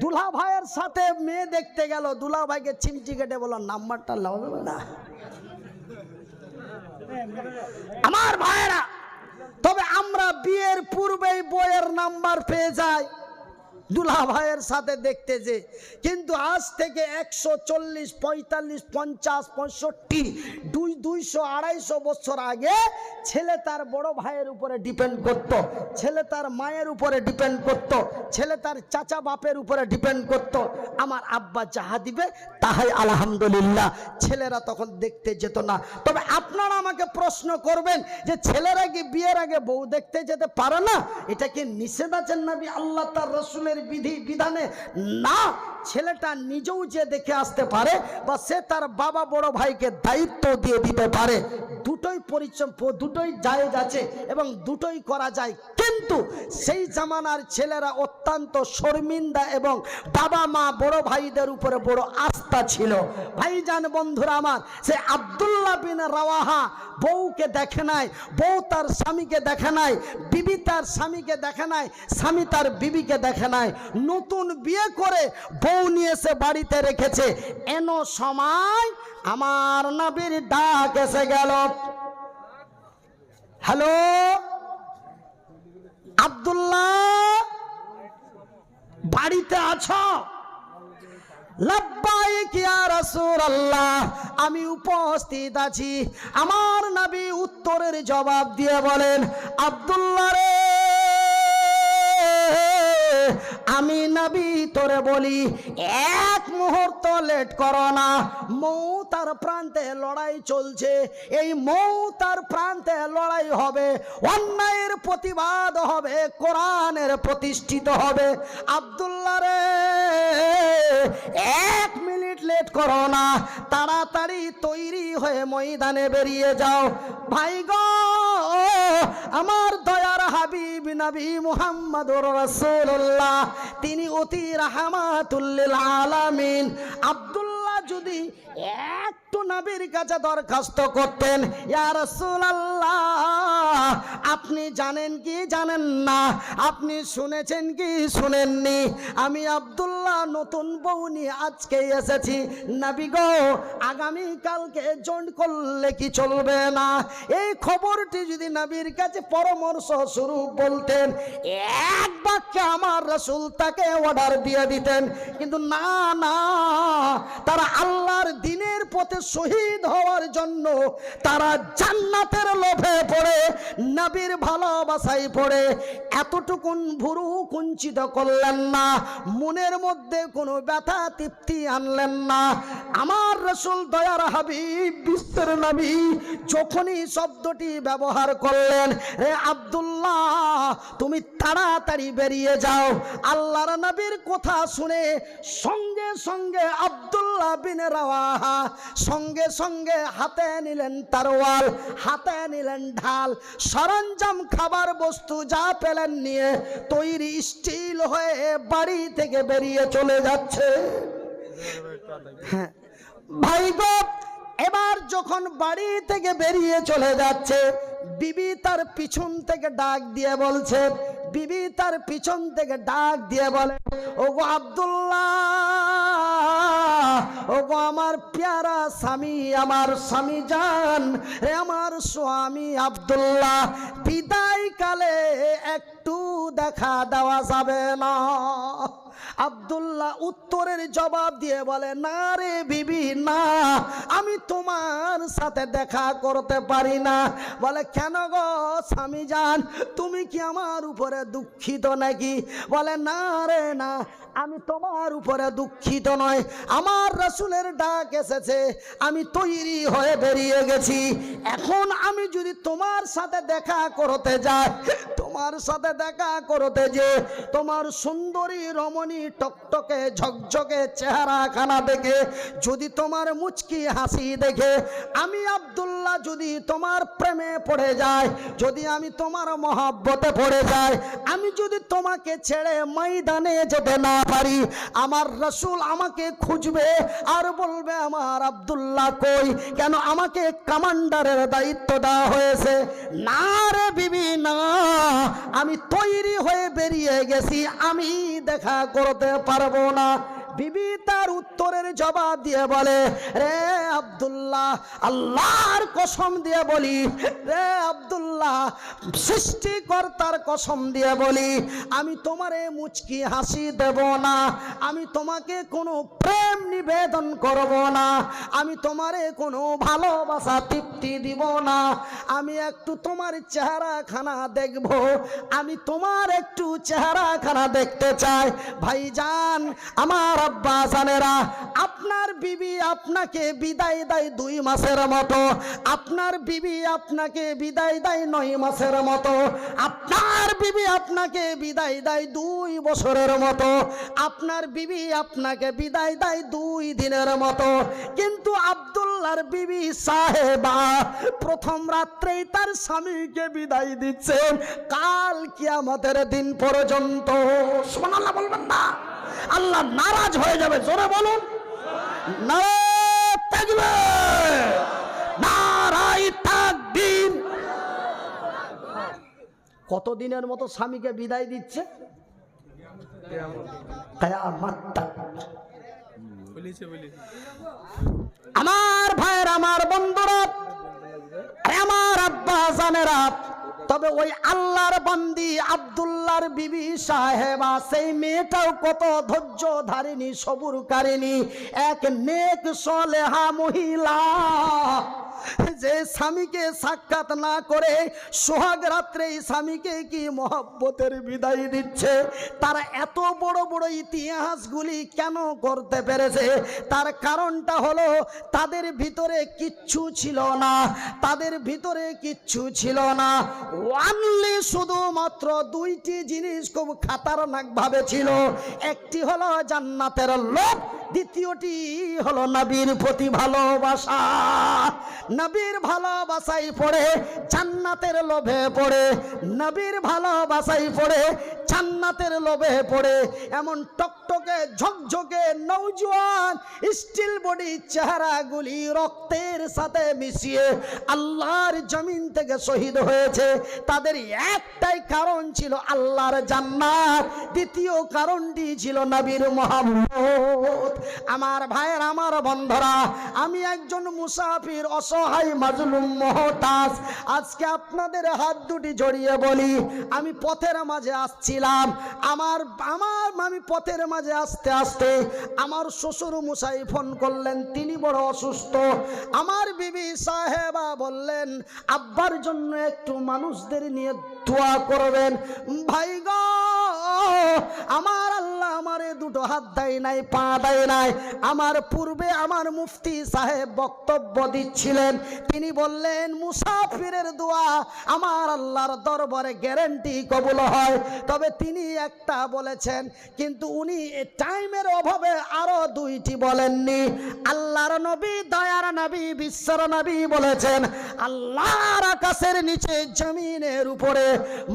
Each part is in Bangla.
দুলা ভাইয়ের সাথে মেয়ে দেখতে গেল। দুলা ভাইকে চিমটি কেটে বলল, নাম্বারটা লাও না। আমার ভাইয়েরা, তবে আমরা বিয়ের পূর্বেই বইয়ের নাম্বার পেয়ে যাই দুলা ভাইয়ের সাথে দেখতে যে, কিন্তু আজ থেকে একশো চল্লিশ, পঁয়তাল্লিশ, পঞ্চাশ, পঁয়ষট্টি দুইশো, আড়াইশো বছর আগে ছেলে তার বড় ভাইয়ের উপরে ডিপেন্ড করত। ছেলে তার মায়ের উপরে ডিপেন্ড করত। ছেলে তার চাচা বাপের উপরে ডিপেন্ড করত। আমার আব্বা যাহা দিবে তাহাই আলহামদুলিল্লাহ ছেলেরা তখন দেখতে যেত না তবে আপনারা আমাকে প্রশ্ন করবেন যে ছেলেরা কি বিয়ের আগে বউ দেখতে যেতে পারে না এটা কি নিষেধ আছেন নাবি আল্লাহ তার রসুলের বিধি, বিধানে না ছেলেটা নিজেও যে দেখে আসতে পারে বা সে তার বাবা বড় ভাইকে দায়িত্ব দিয়ে দিতে পারে, দুটোই পরিচয় দুটোই জায়েজ আছে এবং দুটোই করা যায়। কিন্তু সেই জামানার ছেলেরা অত্যন্ত শর্মিন্দা এবং বাবা মা বড় ভাইদের উপরে বড় আস্থা ছিল। ভাইজান বন্ধুরা আমার, সে আবদুল্লাহ বিন রাওয়াহা বউকে দেখে নাই, বউ তার স্বামীকে দেখে নাই, বিবি তার স্বামীকে দেখে নাই, স্বামী তার বিবিকে দেখে নাই। নতুন বিয়ে করে বউ নিয়ে এসে বাড়িতে রেখেছে। এন সময় আমার নবীর ডাক এসে গেল। হ্যালো? আব্দুল্লাহ বাড়িতে আছো? আমি উপস্থিত আছি। আমার নাবি উত্তরের জবাব দিয়ে বলেন আব্দুল্লাহ রে। আমি নবী, তোরে বলি, এক মুহূর্ত লেট করো না। মৌ তার প্রান্তে লড়াই চলছে। এই মৌ তার প্রান্তে লড়াই হবে, অন্যায়ের প্রতিবাদ হবে, কোরআনের প্রতিষ্ঠিত হবে। আব্দুল্লাহ রে, এক মিনিট লেট করো না। তাড়াতাড়ি তৈরি হয়ে ময়দানে বেরিয়ে যাও। ভাই গো আমার দয়ার হাবিব নবী মুহাম্মদ রাসূলুল্লাহ তিনি অতি রাহমাতুল্লিল আলামিন আব্দুল্লাহ যদি একটু নবীর কাছে দরখাস্ত করতেন, ইয়া রাসূলুল্লাহ, আপনি জানেন কি জানেন না? আপনি শুনেছেন কি শুনেননি? আমি আব্দুল্লাহ নতুন বউ নিয়ে আজকে এসেছি। নবী গো, আগামী কালকে জয়েন করলে কি চলবে না? এই খবরটি যদি নাবির কাছে পরামর্শ শুরু বলতেন, এক বাক্যে আমার রসুল তাকে অর্ডার দিয়ে দিতেন। কিন্তু না না, তারা আল্লাহর দিনের পথে শহীদ হওয়ার জন্য তারা জান্নাতের লোভে পড়ে, নবীর ভালোবাসায় পড়ে। এতটুকুন ভুরু কুঞ্চিত করলেন না, মনের মধ্যে কোনো ব্যথা তৃপ্তি আনলেন না। আমার রসুল দয়ার হাবিব, বিশ্বের নবী যখনই শব্দটি ব্যবহার করলেন রে আব্দুল্লাহ, তুমি তাড়াতাড়ি বেরিয়ে যাও। আল্লাহর নবীর কথা শুনে সঙ্গে সঙ্গে আব্দুল্লাহ বিন রাওয়াহা সঙ্গে সঙ্গে হাতে নিলেন তারওয়াল, হাতে নিলেন ঢাল। সরঞ্জাম, খাবার বস্তু যা পেলেন নিয়ে তৈরি স্টিল হয়ে বাড়ি থেকে বেরিয়ে চলে যাচ্ছে। হ্যাঁ। ভাই গো, এবার যখন বাড়ি থেকে বেরিয়ে চলে যাচ্ছে বিবি তার পিছন থেকে ডাক দিয়ে বলছে, বিবি তার পিছন থেকে ডাক দিয়ে বলে ও গো আব্দুল্লাহ ও গো আমার প্যারা স্বামী, আমার স্বামী জান রে আমার স্বামী আব্দুল্লাহ, বিদায় কালে একটু দেখা দেওয়া যাবে না। আব্দুল্লাহ উত্তরের জবাব দিয়ে বলে, না রে বিবি, না, আমি তোমার সাথে দেখা করতে পারি না। বলে কেন গো স্বামী যান? তুমি কি আমার উপরে দুঃখিত নাকি? বলে, না রে, না। আমি তোমার উপরে দুঃখিত নয়। আমার রসুলের ডাক এসেছে। আমি তৈরি হয়ে বেরিয়ে গেছি। এখন আমি যদি তোমার সাথে দেখা করতে যাই তোমার সাথে দেখা করতে যে তোমার সুন্দরী রমণী টকটকে ঝকঝকে চেহারা খানা দেখে, যদি তোমার মুচকি হাসি দেখে, আমি আব্দুল্লাহ যদি তোমার প্রেমে পড়ে যায়, যদি আমি তোমার মহাব্বতে পড়ে যাই আমি যদি তোমাকে ছেড়ে ময়দানে যেতে না পারি, আমার রসুল আমাকে খুঁজবে আর বলবে, আমার আব্দুল্লাহ কই? কেন আমাকে কমান্ডারের দায়িত্ব দেওয়া হয়েছে? না রে বিবি, না। আমি তৈরি হয়ে বেরিয়ে গেছি আমি দেখা করতে পারব না। বিবি তার উত্তরের জবাব দিয়ে বলে, রে আব্দুল্লাহ, আল্লাহর কসম দিয়ে বলি, রে আবদুল্লাহ, সৃষ্টিকর্তার কসম দিয়ে বলি, আমি তোমারে মুচকি হাসি দেব না, আমি তোমাকে কোনো প্রেম নিবেদন করব না, আমি তোমারে কোনো ভালোবাসা তৃপ্তি দিব না, আমি একটু তোমার চেহারা খানা দেখব, আমি তোমার একটু চেহারা খানা দেখতে চাই, ভাইজান, আমার আব্বা আপনার বিবি আপনাকে বিদায় দেয় দুই মাসের মতো। আপনার বিবি আপনাকে বিদায় দেয় নয় মাসের মতো। আপনার বিবি আপনাকে বিদায় দেয় দুই বছরের মতো। আপনার বিবি আপনাকে বিদায় দেয় দুই দিনের মতো। কিন্তু আব্দুল্লাহর বিবি সাহেবা প্রথম রাত্রেই তার স্বামীকে বিদায় দিচ্ছেন। কাল কিয়ামতের দিন পর্যন্ত। সুবহানাল্লাহ বলবেন না। নারাজ হয়ে যাবে। জোরে বলুন। কতদিনের মতো স্বামীকে বিদায় দিচ্ছে? আমার ভাইয়ের আমার বন্ধুরা আমার আব্বা জানেরা তবে ওই আল্লাহর বান্দি আব্দুল্লাহর বিবি সাহেবা সেই মেয়েটাও কত ধৈর্য ধারিনি সবুর কারিনি এক নেক সলেহা মহিলা। যে স্বামীকে সাক্ষাৎ না করে সোহাগ রাত্রে স্বামীকে কি মহব্বতের বিদায় দিচ্ছে? তারা এত বড় বড় ইতিহাসগুলি কেন করতে পেরেছে? তার কারণটা হলো তাদের ভিতরে কিচ্ছু ছিল না। তাদের ভিতরে কিচ্ছু ছিল না। ওয়ানলি শুধুমাত্র দুইটি জিনিস খুব খাতারনাক ভাবে ছিল। একটি হলো জান্নাতের লোভ দ্বিতীয়টি হলো নবীর প্রতি ভালোবাসা। নবীর ভালোবাসাই পড়ে, জান্নাতের লোভে পড়ে। নবীর ভালোবাসাই পড়ে, জান্নাতের লোভে পড়ে। এমন টকটকে, ঝকঝকে নৌজওয়ান স্টিল বডি চেহারাগুলি রক্তের সাথে মিশিয়ে আল্লাহর জমিন থেকে শহীদ হয়েছে। তাদের একটাই কারণ ছিল আল্লাহর জান্নাত। দ্বিতীয় কারণটি ছিল নবীর মোহাম্মদ আমার ভাইয়ের, আমার বন্ধরা, আমি একজন মুসাফির, অসহায়, মাজলুম, মহতাজ। আজকে আপনাদের হাত দুটি জড়িয়ে বলি, আমি পথের মাঝে আসছিলাম। আমার আমার, আমি পথের মাঝে আসতে আসতে আমার শ্বশুর মুসাই ফোন করলেন, তিনি বড় অসুস্থ। আমার বিবি সাহেবা বললেন, আব্বার জন্য একটু মানুষদের নিয়ে দোয়া করবেন। ভাই আমার আল্লাহ আমারে দুটো হাত দেয় নাই, পা দেয় নাই। আমার পূর্বে আমার মুফতি সাহেব বক্তব্য দিচ্ছিলেন। তিনি বললেন, মুসাফিরের দোয়া আমার আল্লাহর দরবারে গ্যারেন্টি কবুল হয়। তবে তিনি একটা বলেছেন, কিন্তু উনি টাইমের অভাবে আরও দুইটি বলেননি। আল্লাহর নবী, দয়ার নবী, বিশ্বর নবী বলেছেন, আল্লাহর আকাশের নিচে, জমিনের উপরে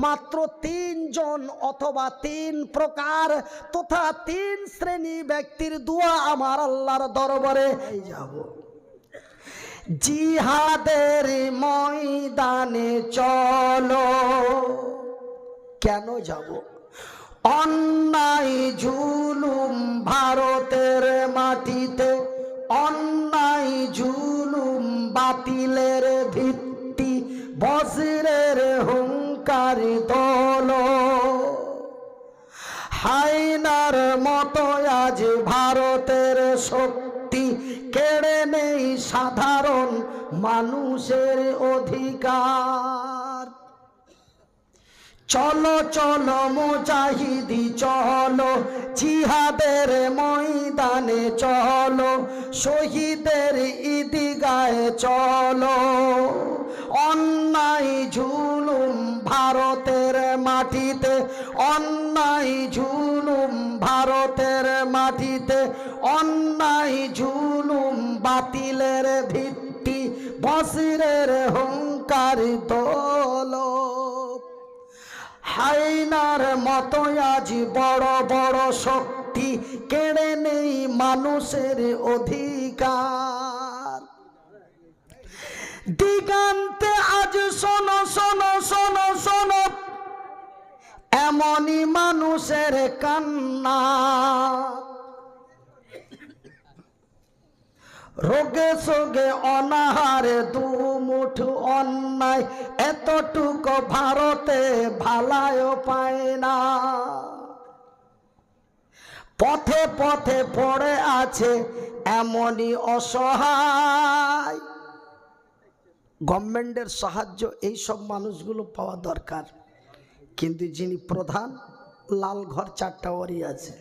মাত্র তিনজন অথবা তিন প্রকার তথা তিন শ্রেণি ব্যক্তির দোয়া আমার আল্লাহর দরবারে। যাব। জিহাদের ময়দানে চলো। কেন যাব? অন্যায় জুলুম ভারতের মাটিতে, অন্যায় জুলুম বাতিলের ভিত্তি, বজ্রের হুঙ্কার দল। হাইনার মতো আজ ভারতের শক্তি কেড়ে নেই সাধারণ মানুষের অধিকার। চলো চলো, মুজাহিদি, চলো, জিহাদের ময়দানে চলো, শহীদের ঈদিগায় চলো। অন্যায় ঝুলুম ভারতের মাটিতে, অন্যায় ঝুলুম ভারতের মাটিতে, অন্যায় ঝুলুম বাতিলের ভিত্তি, বসিরের হুঙ্কার দোলো হাইনার মতো আজ বড় বড় শক্তি, কেড়ে নেই মানুষের অধিকার। দিগান্তে আজ শোনো শোনো শোনো শোনো। এমনই মানুষের কান্না। রোগে সোগে অনাহারে দু মুঠু অন্যায়, এতটুকু ভারতে ভালায় পায় না। পথে পথে পড়ে আছে এমনই অসহায়। গভর্নমেন্টের সাহায্য এই সব মানুষগুলো পাওয়া দরকার। কিন্তু যিনি প্রধান, লাল ঘর চারটা ওরই আছে।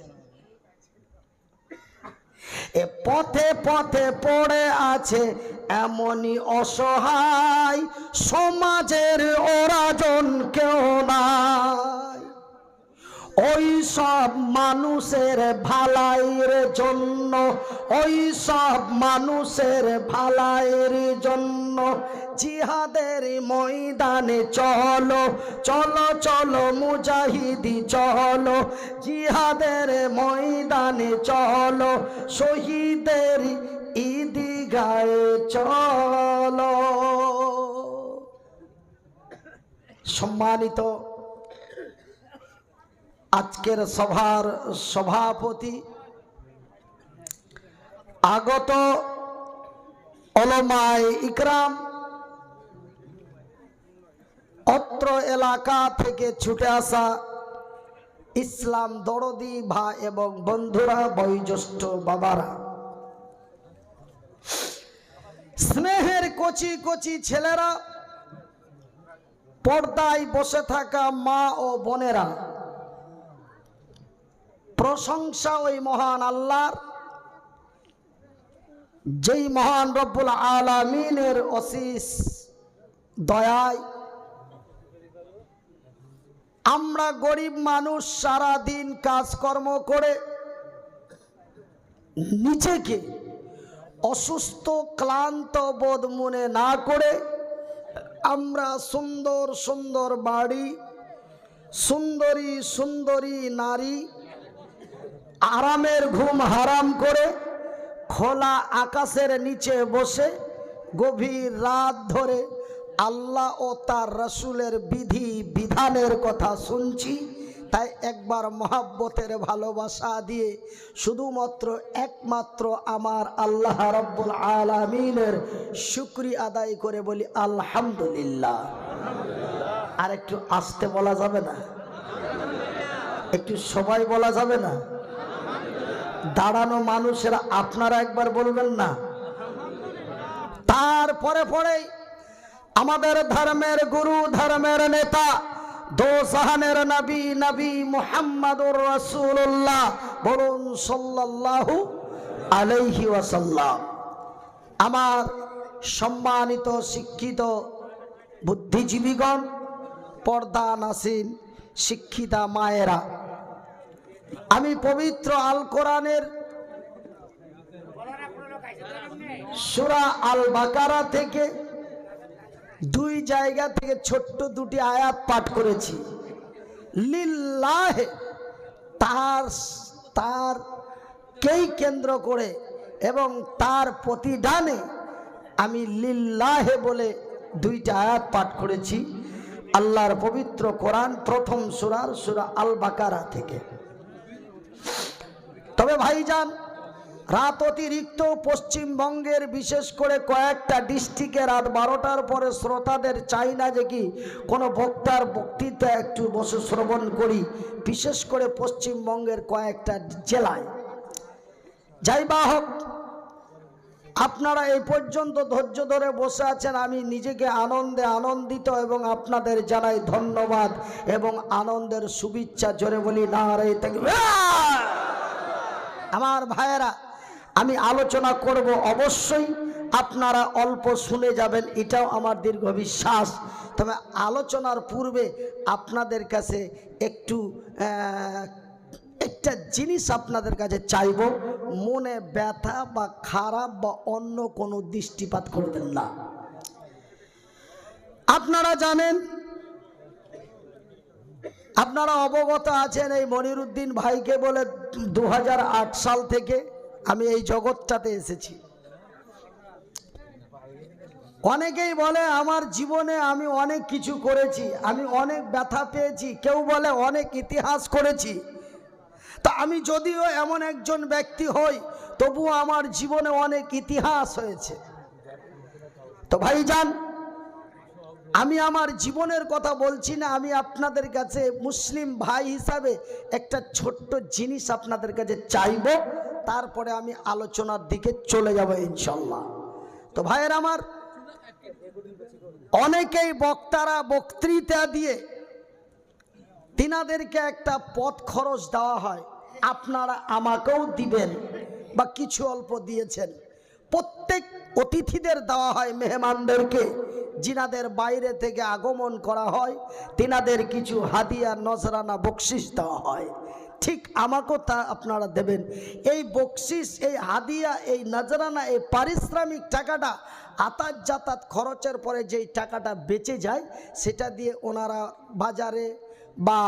এ পথে পথে পড়ে আছে এমনই অসহায় সমাজের ওরাজন কেউ নাই। ওই সব মানুষের ভালাইয়ের জন্য, ওই সব মানুষের ভালাইয়ের জন্য জিহাদের ময়দানে চলো চলো চলো মুজাহিদি, চলো। জিহাদের ময়দানে চলো, শহীদের ঈদিগায় চলো। সম্মানিত আজকের সভার সভাপতি, আগত অলমায় ইকরাম অত্র এলাকা থেকে ছুটে আসা ইসলাম দরদি ভা এবং বন্ধুরা, বয়োজ্যেষ্ঠ বাবারা। স্নেহের কচি কচি ছেলেরা পর্দায় বসে থাকা মা ও বোনেরা, প্রশংসা ওই মহান আল্লাহর, যেই মহান রব্বুল আলামিনের অশিস দয়ায় আমরা গরিব মানুষ সারা দিন কাজকর্ম করে নিজেকে অসুস্থ, ক্লান্ত বোধ মনে না করে আমরা সুন্দর সুন্দর বাড়ি, সুন্দরী সুন্দরী নারী আরামের ঘুম হারাম করে খোলা আকাশের নিচে বসে গভীর রাত ধরে আল্লাহ ও তার রসুলের বিধি, বিধানের কথা শুনছি, তাই একবার মহাব্বতের ভালোবাসা দিয়ে শুধুমাত্র একমাত্র আমার আল্লাহ রব্বুল আলমিনের শুক্রি আদায় করে বলি, আলহামদুলিল্লাহ। আর একটু আসতে বলা যাবে না? একটু সবাই বলা যাবে না? দাঁড়ানো মানুষেরা আপনারা একবার বলবেন না? তারপরে পরেই আমাদের ধর্মের গুরু, ধর্মের নেতা, দোসাহানের নবী নবী মুহাম্মদুর রাসূলুল্লাহ বলুন সাল্লাল্লাহু আলাইহি ওয়াসাল্লাম। আমার সম্মানিত, শিক্ষিত বুদ্ধিজীবীগণ পর্দা নাসিন, শিক্ষিতা মায়েরা, আমি পবিত্র আল কোরআনের সুরা আল বাকারা থেকে দুই জায়গা থেকে ছোট্ট দুটি আয়াত পাঠ করেছি। লিল্লাহে, তার তার কেই কেন্দ্র করে এবং তার প্রতিদানে আমি লিল্লাহে বলে দুইটা আয়াত পাঠ করেছি। আল্লাহর পবিত্র কোরআন প্রথম সুরার সুরা আল বাকারা থেকে। তবে ভাইজান রাত অতিরিক্ত পশ্চিমবঙ্গের বিশেষ করে কয়েকটা ডিস্ট্রিক্টে রাত বারোটার পরে শ্রোতাদের চাই না যে কি কোনো বক্তার বক্তৃতা একটু বসে শ্রবণ করি, বিশেষ করে পশ্চিমবঙ্গের কয়েকটা জেলায়। যাই বা হোক, আপনারা এই পর্যন্ত ধৈর্য ধরে বসে আছেন, আমি নিজেকে আনন্দে আনন্দিত এবং আপনাদের জানাই ধন্যবাদ এবং আনন্দের শুভেচ্ছা, জোরে বলি না রে আমার ভাইয়েরা আমি আলোচনা করব অবশ্যই। আপনারা অল্প শুনে যাবেন, এটাও আমার দীর্ঘ বিশ্বাস। তবে আলোচনার পূর্বে আপনাদের কাছে একটু একটা জিনিস আপনাদের কাছে চাইব। মনে ব্যথা বা খারাপ বা অন্য কোনো দৃষ্টিপাত করবেন না। আপনারা জানেন, আপনারা অবগত আছেন এই মনিরুদ্দিন ভাইকে বলে দু হাজার আট সাল থেকে আমি এই জগৎটাতে এসেছি। অনেকেই বলে, আমার জীবনে আমি অনেক কিছু করেছি, আমি অনেক ব্যথা পেয়েছি। কেউ বলে, অনেক ইতিহাস করেছি। তা আমি যদিও এমন একজন ব্যক্তি হই, তবুও আমার জীবনে অনেক ইতিহাস হয়েছে। তো ভাই যান আমি আমার জীবনের কথা বলছি না, আমি আপনাদের কাছে মুসলিম ভাই হিসাবে একটা ছোট্ট জিনিস আপনাদের কাছে চাইব। তারপরে আমি আলোচনার দিকে চলে যাব ইনশাল্লাহ তো ভাইয়ের আমার, অনেকেই বক্তারা বক্তৃতা দিয়ে তিনাদেরকে একটা পথ খরচ দেওয়া হয়। আপনারা আমাকেও দিবেন বা কিছু অল্প দিয়েছেন। প্রত্যেক অতিথিদের দেওয়া হয় মেহমানদেরকে জিনাদের বাইরে থেকে আগমন করা হয়, তিনাদের কিছু হাদিয়া, নজরানা বকশিস দেওয়া হয়। ঠিক আমাকেও তা আপনারা দেবেন। এই বকশিস, এই হাদিয়া, এই নজরানা, এই পারিশ্রমিক টাকাটা আতাত যাতাত খরচের পরে যেই টাকাটা বেঁচে যায়, সেটা দিয়ে ওনারা বাজারে বা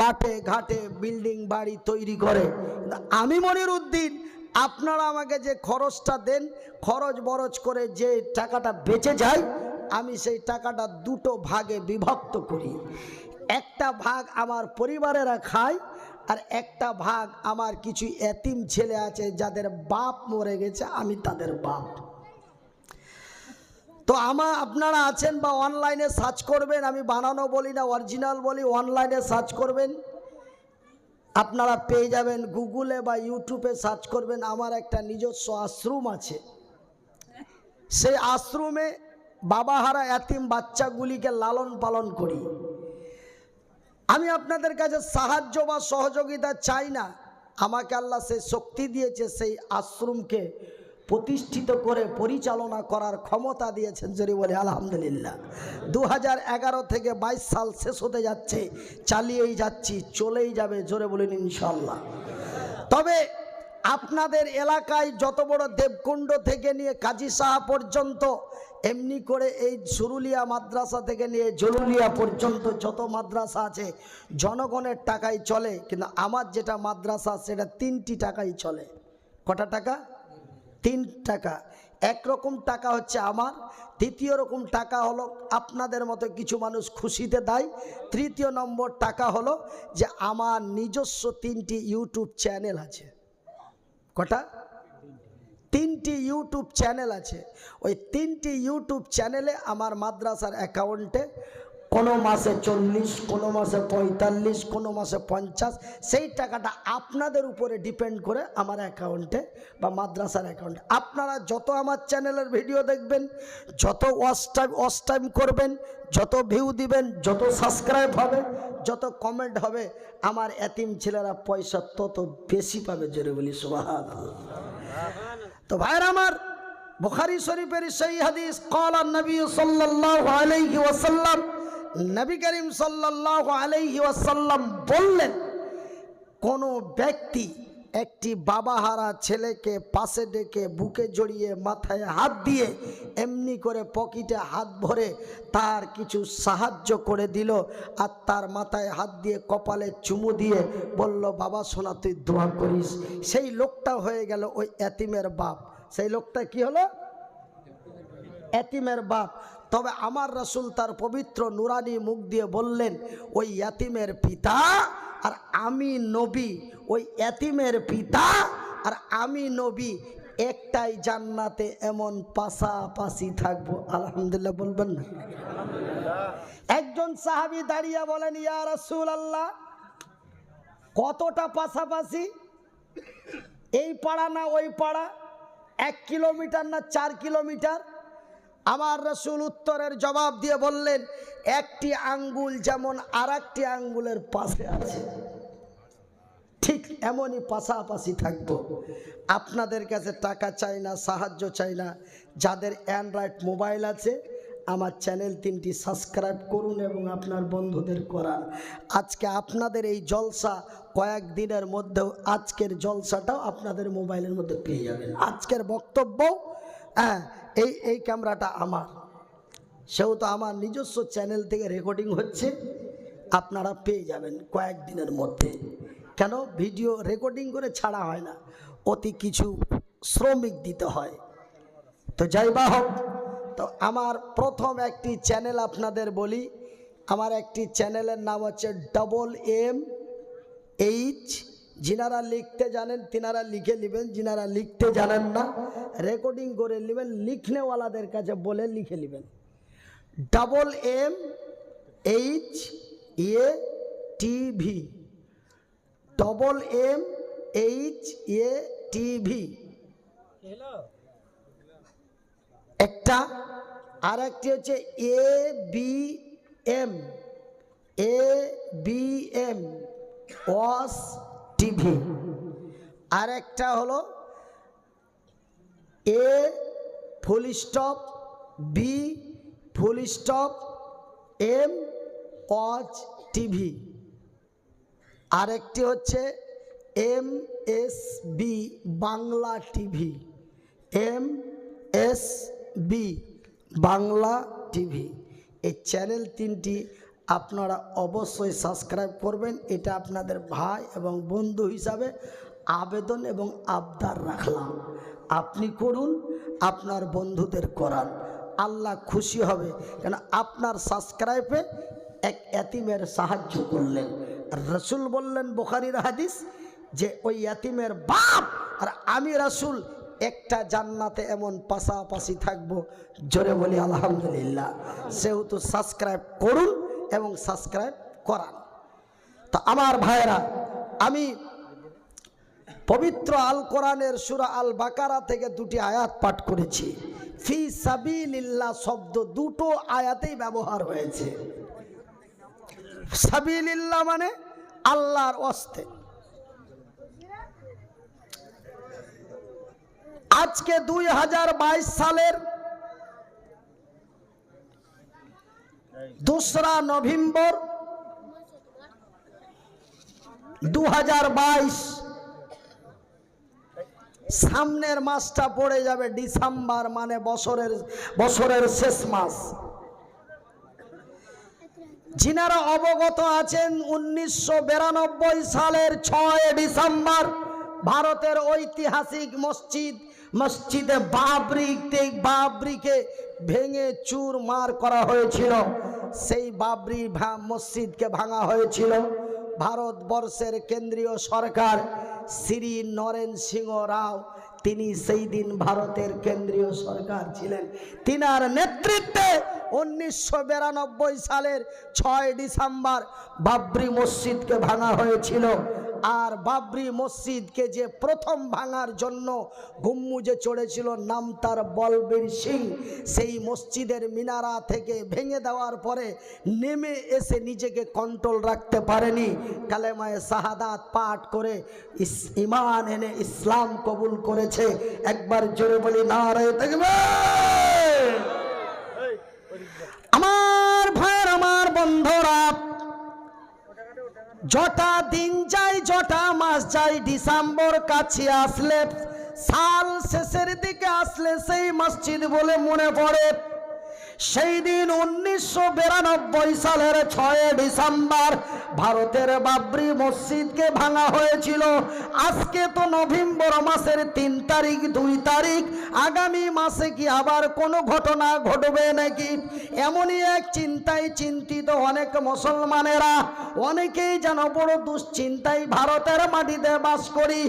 মাঠে, ঘাটে বিল্ডিং বাড়ি তৈরি করে। আমি মনির উদ্দিন আপনারা আমাকে যে খরচটা দেন, খরচ বরচ করে যে টাকাটা বেঁচে যায়, আমি সেই টাকাটা দুটো ভাগে বিভক্ত করি। একটা ভাগ আমার পরিবারেরা খায় আর একটা ভাগ আমার কিছু এতিম ছেলে আছে, যাদের বাপ মরে গেছে, আমি তাদের বাপ। তো আমা আপনারা আছেন বা অনলাইনে সার্চ করবেন, আমি বানানো বলি না, অরিজিনাল বলি, অনলাইনে সার্চ করবেন। আপনারা পেয়ে যাবেন গুগলে বা ইউটিউবে সার্চ করবেন, আমার একটা নিজস্ব আশ্রম আছে। সেই আশ্রমে বাবাহারা এতিম বাচ্চাগুলিকে লালন পালন করি। আমি আপনাদের কাছে সাহায্য বা সহযোগিতা চাই না। আমাকে আল্লাহ সেই শক্তি দিয়েছে, সেই আশ্রমকে প্রতিষ্ঠিত করে পরিচালনা করার ক্ষমতা দিয়েছেন যদি বলে, আলহামদুলিল্লাহ। দু হাজার এগারো থেকে ২২ সাল শেষ হতে যাচ্ছে, চালিয়েই যাচ্ছি, চলেই যাবে, জোরে বলেন ইনশাল্লাহ তবে আপনাদের এলাকায় যত বড় দেবকুণ্ড থেকে নিয়ে কাজী সাহা পর্যন্ত এমনি করে এই সুরুলিয়া মাদ্রাসা থেকে নিয়ে জলুলিয়া পর্যন্ত যত মাদ্রাসা আছে, জনগণের টাকায় চলে, কিন্তু আমার যেটা মাদ্রাসা সেটা তিনটি টাকাই চলে। কটা টাকা? তিন টাকা। একরকম টাকা হচ্ছে আমার, দ্বিতীয় রকম টাকা হলো আপনাদের মতো কিছু মানুষ খুশিতে দেয়। তৃতীয় নম্বর টাকা হলো যে আমার নিজস্ব তিনটি ইউটিউব চ্যানেল আছে। কটা? তিনটি ইউটিউব চ্যানেল আছে। ওই তিনটি ইউটিউব চ্যানেলে আমার মাদ্রাসার অ্যাকাউন্টে কোনো মাসে চল্লিশ, কোনো মাসে পঁয়তাল্লিশ, কোনো মাসে পঞ্চাশ, সেই টাকাটা আপনাদের উপরে ডিপেন্ড করে আমার অ্যাকাউন্টে বা মাদ্রাসার অ্যাকাউন্টে আপনারা যত আমার চ্যানেলের ভিডিও দেখবেন, যত ওয়াচ টাইম ওয়াচ টাইম করবেন, যত ভিউ দিবেন, যত সাবস্ক্রাইব হবে, যত কমেন্ট হবে, আমার এতিম ছেলেরা পয়সা তত বেশি পাবে জোরে বলি সুবাহ তো ভাইর আমার বুখারি শরীফের সেই হাদিস, কলা নবী সাল্লাহ আলাইহি ওয়াসাল্লাম নবী করিম সাল্লাহ আলাইহি ওয়াসাল্লাম বললেন, কোনো ব্যক্তি একটি বাবাহারা ছেলেকে পাশে ডেকে বুকে জড়িয়ে মাথায় হাত দিয়ে এমনি করে পকেটে হাত ভরে তার কিছু সাহায্য করে দিল আর তার মাথায় হাত দিয়ে কপালে চুমু দিয়ে বলল, বাবা, সোনা, তুই দোয়া করিস। সেই লোকটা হয়ে গেল ওই এতিমের বাপ। সেই লোকটা কি হলো? এতিমের বাপ। তবে আমার রসুল তার পবিত্র নুরানি মুখ দিয়ে বললেন, ওই এতিমের পিতা আর আমি নবী। ওই এতিমের পিতা আর আমি নবী, একটাই জান্নাতে এমন পাশাপাশি থাকব। আলহামদুলিল্লাহ বলবেন না। একজন সাহাবি দাঁড়িয়ে বলেন, ইয়া রসুল আল্লাহ কতটা পাশাপাশি? এই পাড়া না ওই পাড়া? এক কিলোমিটার না চার কিলোমিটার? আমার রসুল উত্তরের জবাব দিয়ে বললেন, একটি আঙ্গুল যেমন আর আঙ্গুলের পাশে আছে। ঠিক এমনই পাশাপাশি থাকব। আপনাদের কাছে টাকা চাই না, সাহায্য চাই না। যাদের অ্যান্ড্রয়েড মোবাইল আছে, আমার চ্যানেল তিনটি সাবস্ক্রাইব করুন এবং আপনার বন্ধুদের করান। আজকে আপনাদের এই জলসা কয়েকদিনের মধ্যেও, আজকের জলসাটাও আপনাদের মোবাইলের মধ্যে পেয়ে যাবেন। আজকের বক্তব্য হ্যাঁ এই এই ক্যামেরাটা আমার। সেহেতু আমার নিজস্ব চ্যানেল থেকে রেকর্ডিং হচ্ছে, আপনারা পেয়ে যাবেন কয়েকদিনের মধ্যে। কেন? ভিডিও রেকর্ডিং করে ছাড়া হয় না। অতি কিছু শ্রমিক দিতে হয়। তো যাই বা হোক, তো আমার প্রথম একটি চ্যানেল আপনাদের বলি। আমার একটি চ্যানেলের নাম হচ্ছে ডবল এম এইচ যিনারা লিখতে জানেন, তিনারা লিখে নেবেন। যিনারা লিখতে জানেন না, রেকর্ডিং করে নেবেন। লিখনেওয়ালাদের কাছে বলে লিখে নেবেন। Double M H A TV double M H A TV একটা আর একটি হচ্ছে A B M A B M watch TV. আর একটা হলো A full stop B full stop M watch TV. আরেকটি হচ্ছে M S B Bangla TV. M S B Bangla TV. এই চ্যানেল তিনটি আপনারা অবশ্যই সাবস্ক্রাইব করবেন। এটা আপনাদের ভাই এবং বন্ধু হিসাবে আবেদন এবং আবদার রাখলাম। আপনি করুন, আপনার বন্ধুদের করান। আল্লাহ খুশি হবে। কেন, আপনার সাবস্ক্রাইবে এক এতিমের সাহায্য করলেন। রসুল বললেন বোখারির হাদিস যে ওই এতিমের বাপ আর আমি রাসুল একটা জান্নাতে এমন পাশাপাশি থাকব। জোরে বলি আলহামদুলিল্লাহ। সেহেতু সাবস্ক্রাইব করুন এবং সাবস্ক্রাইব করান। তো আমার ভাইয়েরা, আমি পবিত্র আল কোরআনের সুরা আল বাকারা থেকে দুটি আয়াত পাঠ করেছি। ফি সাবিলিল্লাহ শব্দ দুটো আয়াতেই ব্যবহার হয়েছে। সাবিলিল্লাহ মানে আল্লাহর অস্তে। আজকে দুই হাজার বাইশ সালের দোসরা নভেম্বর দু হাজার বাইশ সামনের মাসটা পড়ে যাবে ডিসেম্বর মানে বছরের বছরের শেষ মাস। যিনারা অবগত আছেন উনিশশো বিরানব্বই সালের ছয় ডিসেম্বর ভারতের ঐতিহাসিক মসজিদ, মসজিদে বাবরিতে, বাবরিকে ভেঙে চুর মার করা হয়েছিল। সেই বাবরি মসজিদকে ভাঙা হয়েছিল। ভারতবর্ষের কেন্দ্রীয় সরকার শ্রী নরেন সিংহ রাও, তিনি সেই দিন ভারতের কেন্দ্রীয় সরকার ছিলেন। তিনার নেতৃত্বে উনিশশো বিরানব্বই সালের ছয় ডিসেম্বর বাবরি মসজিদকে ভাঙা হয়েছিল। আর বাবরি মসজিদকে যে প্রথম ভাঙার জন্য গুম্মুজে চড়েছিল নাম তার বলবীর সিং। সেই মসজিদের মিনারা থেকে ভেঙে দেওয়ার পরে নেমে এসে নিজেকে কন্ট্রোল রাখতে পারেনি। কালেমায় শাহাদাত পাঠ করে ইমান এনে ইসলাম কবুল করেছে। একবার জোরে বলি না রে দেখবে আমার ভাইয়ের, আমার বন্ধরা জটা দিন যায় জটা মাস যায়, ডিসেম্বর কাছে আসলে, সাল শেষের দিকে আসলে সেই মসজিদ বলে মনে পড়ে। সেই দিন উনিশশো বিরানব্বই সালের ছয় ডিসেম্বর ভারতের বাবরি মসজিদকে ভাঙা হয়েছিল। আজকে তো নভেম্বর মাসের তিন তারিখ, দুই তারিখ। আগামী মাসে কি আবার কোনো ঘটনা ঘটবে নাকি? এমনই এক চিন্তায় চিন্তিত অনেক মুসলমানেরা। অনেকেই যেন বড় দুশ্চিন্তায় ভারতের মাটিতে বাস করি।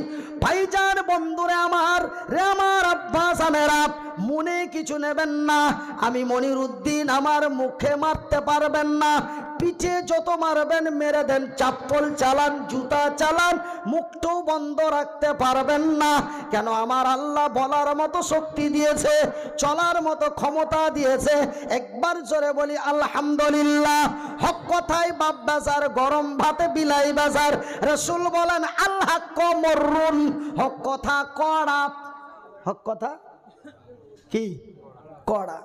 ভাইজান বন্ধুরে আমার, রে আমার আব্বাস আমেরা মনে কিছু নেবেন না। আমি মনির উদ্দিন আমার মুখে মারতে পারবেন না। পিঠে যত মারবেন, মেরে দেন। চাপ্পল চালান, জুতা চালান, মুখটাও বন্ধ রাখতে পারবেন না। কেন আমার আল্লাহ বলার মতো শক্তি দিয়েছে, চলার মতো ক্ষমতা দিয়েছে। একবার জোরে বলি, আলহামদুলিল্লাহ। হক কথাই বাপ বাজার, গরম ভাতে বিলাই বাজার। রসুল বলেন আল্লাহ কমরুন হক কথা কড়া। হক কথা কি? কড়া।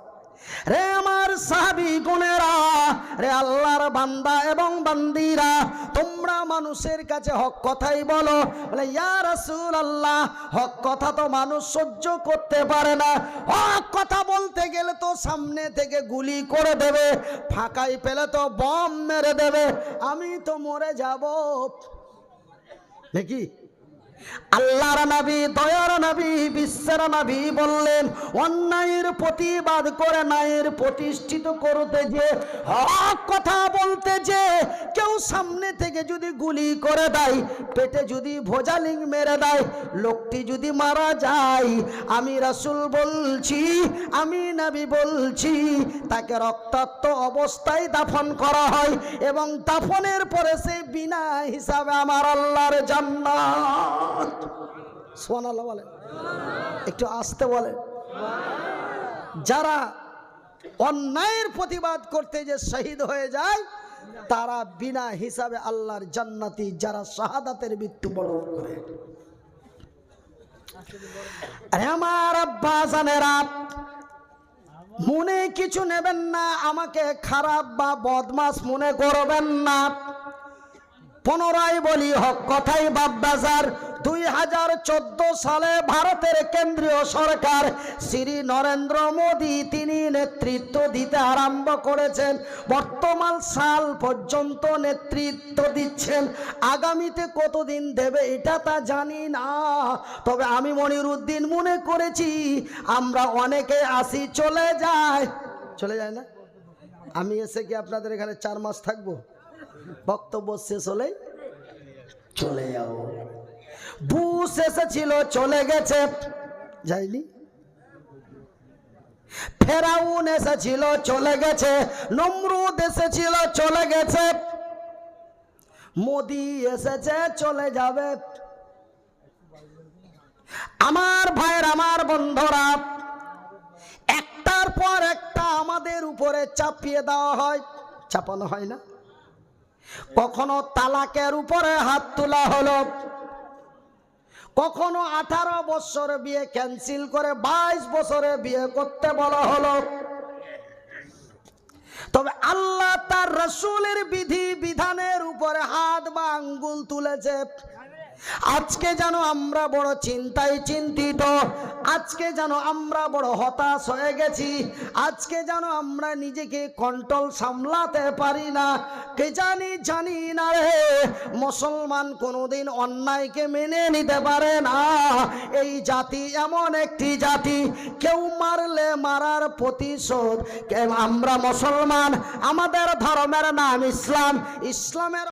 রে আমার সাহাবি গুণেরা, রে আল্লাহর বান্দা এবং বান্দিরা, তোমরা মানুষের কাছে হক কথাই বলো। বলে, ইয়া রাসূল আল্লাহ হক কথা তো মানুষ সহ্য করতে পারে না। হক কথা বলতে গেলে তো সামনে থেকে গুলি করে দেবে, ফাঁকাই পেলে তো বম মেরে দেবে। আমি তো মরে যাব। নাকি? আল্লাহর নবী, দয়ার নবী, বিশ্বের নবী বললেন, অন্যায়ের প্রতিবাদ করে ন্যায়ের প্রতিষ্ঠিত করতে যে, হক কথা বলতে যে, কেউ সামনে থেকে যদি গুলি করে দেয়, পেটে যদি ভোজালিং মেরে দেয়, লোকটি যদি মারা যায়, আমি রাসূল বলছি, আমি নবী বলছি, তাকে রক্তাক্ত অবস্থায় দাফন করা হয় এবং দাফনের পরে সে বিনা হিসাবে আমার আল্লাহর জান্নাত। সোয়ানাল্লাহ বলেন একটু আসতে বলেন যারা অন্যায়ের প্রতিবাদ করতে যে শহীদ হয়ে যায়, তারা বিনা হিসাবে আল্লাহর জান্নাতি যারা শাহাদাতের মৃত্যু বরণ করে। আরে আমার আব্বা মনে কিছু নেবেন না, আমাকে খারাপ বা বদমাস মনে করবেন না। পুনরায় বলি হক কথাই বাব্বাজার দুই হাজার চোদ্দ সালে ভারতের কেন্দ্রীয় সরকার শ্রী নরেন্দ্র মোদী তিনি নেতৃত্ব দিতে আরম্ভ করেছেন। বর্তমান সাল পর্যন্ত নেতৃত্ব দিচ্ছেন। আগামীতে কতদিন দেবে এটা তা জানি না। তবে আমি মনির উদ্দিন মনে করেছি, আমরা অনেকে আসি চলে যায়। চলে যায় না? আমি এসে কি আপনাদের এখানে চার মাস থাকব? বক্তব্য শেষ হলে চলে যাও। বুশ এসেছিল, চলে গেছে। যাইনি ফেরাউন এসেছিল, চলে গেছে। নমরুদ এসেছিল, চলে গেছে। মোদি এসেছে, চলে যাবে। আমার ভাইয়ের, আমার বন্ধুরা, একটার পর একটা আমাদের উপরে চাপিয়ে দেওয়া হয়। চাপানো হয় না? কখনো তালাকের উপরে হাত তোলা হলো। কখনো আঠারো বছর বিয়ে ক্যান্সেল করে বাইশ বছরে বিয়ে করতে বলা হলো। তবে আল্লাহ তার রসুলের বিধি বিধানের উপরে হাত বা আঙ্গুল তুলেছে। আজকে যেন আমরা বড় চিন্তায় চিন্তিত। আজকে যেন আমরা বড় হতাশ হয়ে গেছি। আজকে যেন আমরা নিজেকে কন্ট্রোল সামলাতে পারি না। কে জানি জানি না রে। মুসলমান কোনোদিন অন্যায়কে মেনে নিতে পারে না। এই জাতি এমন একটি জাতি। কেউ মারলে মারার প্রতিশোধ। আমরা মুসলমান। আমাদের ধর্মের নাম ইসলাম। ইসলামের